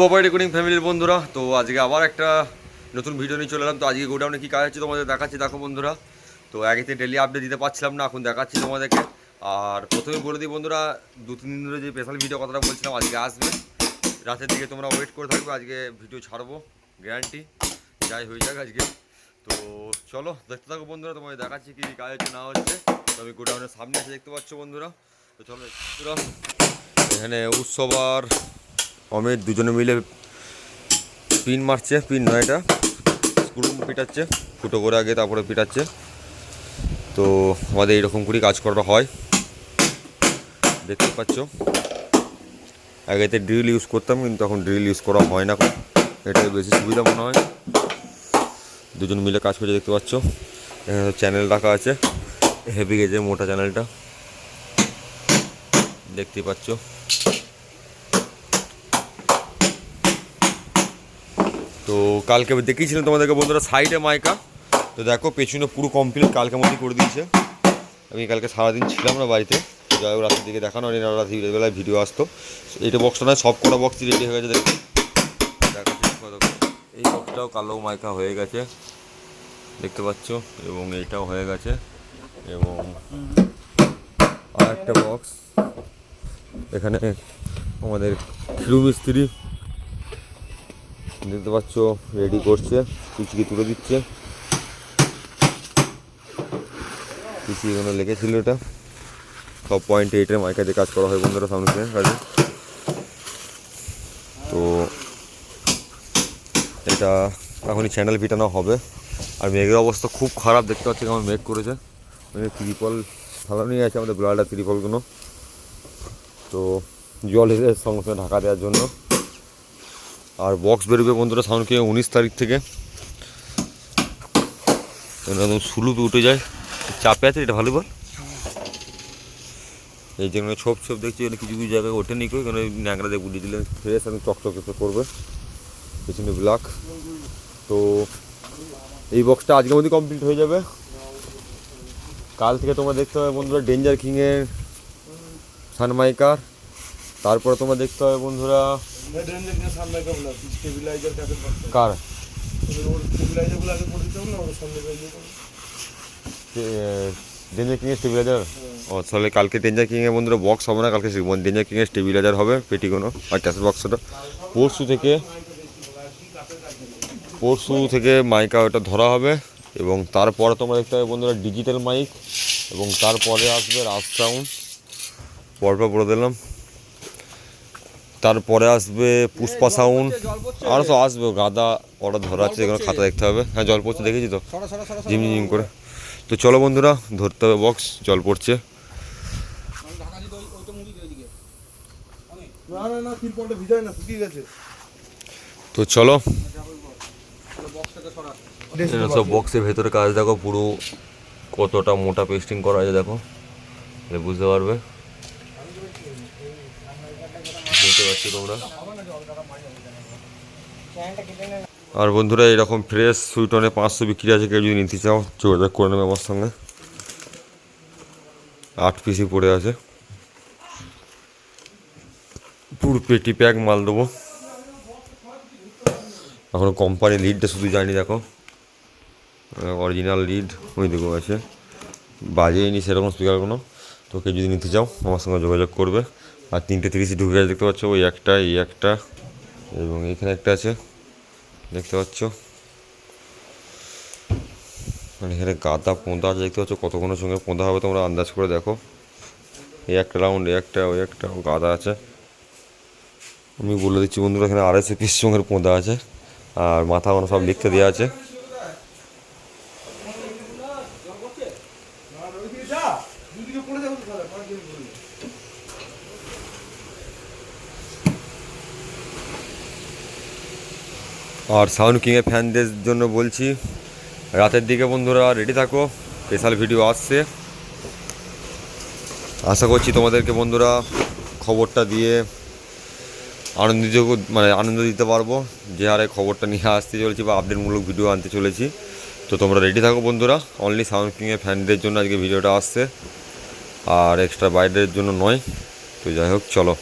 Recording ফ্যামিলির বন্ধুরা। তো আজকে আবার একটা নতুন ভিডিও নিয়ে চলে এলাম। তো আজকে গোডাউনে কী কাজ হচ্ছে তোমাদের দেখাচ্ছি, দেখো বন্ধুরা। তো আগেতে ডেলি আপডেট দিতে পারছিলাম না, এখন দেখাচ্ছি তোমাদেরকে। আর প্রথমে বলে দিই বন্ধুরা, দু তিন দিন ধরে যে স্পেশাল ভিডিও কথাটা বলছিলাম, আজকে আসবে। রাতের দিকে তোমরা ওয়েট করে থাকবে, আজকে ভিডিও ছাড়বো গ্যারান্টি যাই হয়ে যাক আজকে। তো চলো, দেখতে থাকো বন্ধুরা, তোমাদের দেখাচ্ছি কী কাজ হচ্ছে, না হচ্ছে। তো আমি গোডাউনের সামনে এসে দেখতে পাচ্ছ বন্ধুরা। তো চলো এখানে উৎসব আর অমিত দুজনে মিলে পিন মারছে, পিন নয় এটা। স্ক্রু পিটাচ্ছে, ফুটো করে আগে তারপরে পিটাচ্ছে। তো আমাদের এইরকম করেই কাজ করা হয়। দেখতে পাচ্ছ। আগেতে ড্রিল ইউজ করতাম, কিন্তু এখন ড্রিল ইউজ করা হয় না। এটাই বেশি সুবিধা মনে হয়। দুজন মিলে কাজ করছে দেখতে পাচ্ছ। এখানে চ্যানেল রাখা আছে। হেভি গেছে মোটা চ্যানেলটা দেখতেই পাচ্ছ। তো কালকে দেখিয়েছিলাম তোমাদেরকে বন্ধুরা সাইডে মাইকা। তো দেখো, পেছনে পুরো কমপ্লিট কালকে মধ্যে করে দিয়েছে। আমি কালকে সারাদিন ছিলাম না বাড়িতে। যাই হোক রাতের দিকে দেখানো হয়নি রাত বেলায় ভিডিও আসতো। এইটা বক্সটা নয়, সব কটা বক্সই রেডি হয়ে গেছে, দেখো। এই বক্সটাও কালো মাইকা হয়ে গেছে, দেখতে পাচ্ছ? এবং এইটাও হয়ে গেছে। এবং আর একটা বক্স এখানে আমাদের মিস্ত্রি দেখতে পাচ্ছ রেডি করছে, পিচিকে তুলে দিচ্ছে। পিচি এখানে লেগেছিল এটা। সব পয়েন্ট এইটের মাইকাতে কাজ করা হয় বন্ধুরা সামনে কাজে। তো এটা এখনই চ্যানেল পিটানো হবে। আর মেঘের অবস্থা খুব খারাপ, দেখতে পাচ্ছি কেমন মেঘ করেছে। মানে ত্রিপল ভালো নিয়ে আছে আমাদের ব্লাডার ত্রিপলগুলো তো জল এসে সঙ্গে সঙ্গে ঢাকা দেওয়ার জন্য। আর বক্স বেরোবে বন্ধুরা সাউন্ডকে উনিশ তারিখ থেকে। একদম সুলুপ উঠে যায়। চাপে আছে, এটা ভালো বল এই জন্য ছোপ ছোপ দেখছি, এখানে কিছু কিছু জায়গায় ওঠে নি এখানে ন্যাংরা দিয়ে বুঝিয়ে দিলে ফ্রেশ আমি চকচকে করবে। পেছনে ব্ল্যাক তো এই বক্সটা আজকের মধ্যে কমপ্লিট হয়ে যাবে। কাল থেকে তোমরা দেখতে হবে বন্ধুরা ডেঞ্জার কিংয়ের সানমাইকার। তারপরে তোমরা দেখতে হবে বন্ধুরা কার? ডেঞ্জার কিংয়ের ও কালকে ডেঞ্জার কিংয়ের বন্ধুরা বক্স হবে না? কালকে ডেঞ্জার কিংয়ের হবে আর বক্সটা পরশু থেকে পরশু থেকে মাইকা ওটা ধরা হবে, এবং তারপরে তোমরা দেখতে হবে বন্ধুরা ডিজিটাল মাইক এবং তারপরে আসবে রাজ সাউন্ড পরপর বলে দিলাম। তারপরে আসবে পুষ্পা সাউন্ড। আরও তো আসবে গাদা ওরা ধরা আছে এগুলো খাতা দেখতে হবে। হ্যাঁ জল পড়ছে দেখেছি তো? ঝিম ঝিম করে। তো চলো বন্ধুরা ধরতে হবে বক্স জল পড়ছে। তো চলো। সব বক্সের ভেতরে কাজ দেখো পুরো কতটা মোটা পেস্টিং করা আছে দেখো। বুঝতে পারবে। বুঝতে পারছি তোমরা। আর বন্ধুরা, এরকম ফ্রেশ সুইটনে পাঁচশো বিক্রি আছে, কেউ যদি নিতে চাও, যোগাযোগ করে নেবে আমার সঙ্গে। আট পিসি পড়ে আছে। পুরো পেটি প্যাক মাল দেবো। এখনও কোম্পানি লিডটা শুধু জানি, দেখো। অরিজিনাল লিড ওই দেখো আছে। বাজেইনি সেরকম স্পিকারগুলো তো কেউ যদি নিতে চাও, আমার সঙ্গে যোগাযোগ করবে। আর তিনটে তিরিশে ঢুকে গেছে, দেখতে পাচ্ছ? ওই একটা, এই একটা, এবং এখানে একটা আছে, দেখতে পাচ্ছ? মানে এখানে গাদা পোঁদা আছে, দেখতে পাচ্ছ? কতক্ষণের সঙ্গে পোঁদা হবে তোমরা আন্দাজ করে দেখো। এই একটা রাউন্ড এই একটা, ওই একটা গাদা আছে। আমি বলে দিচ্ছি বন্ধুরা, এখানে আড়াইশো পিস সঙ্গে পোঁদা আছে, আর মাথা মানে সব লিখতে দেওয়া আছে দুদিকে পড়ে যাব তো তাহলে পাঁচ দিন পড়ে আর সাউন্ড কিংয়ের ফ্যানদের জন্য বলছি, রাতের দিকে বন্ধুরা রেডি থাকো স্পেশাল ভিডিও আসছে। আশা করছি তোমাদেরকে বন্ধুরা খবরটা দিয়ে আনন্দিত মানে আনন্দ দিতে পারব, যে হারে খবরটা নিয়ে আসতে চলেছি বা আপডেটমূলক ভিডিও আনতে চলেছি। তো তোমরা রেডি থাকো বন্ধুরা অনলি সাউন্ড কিংয়ের ফ্যানদের জন্য আজকে ভিডিওটা আসছে, আর এক্সট্রা বাইডের জন্য নয়। তো যাই হোক, চলো।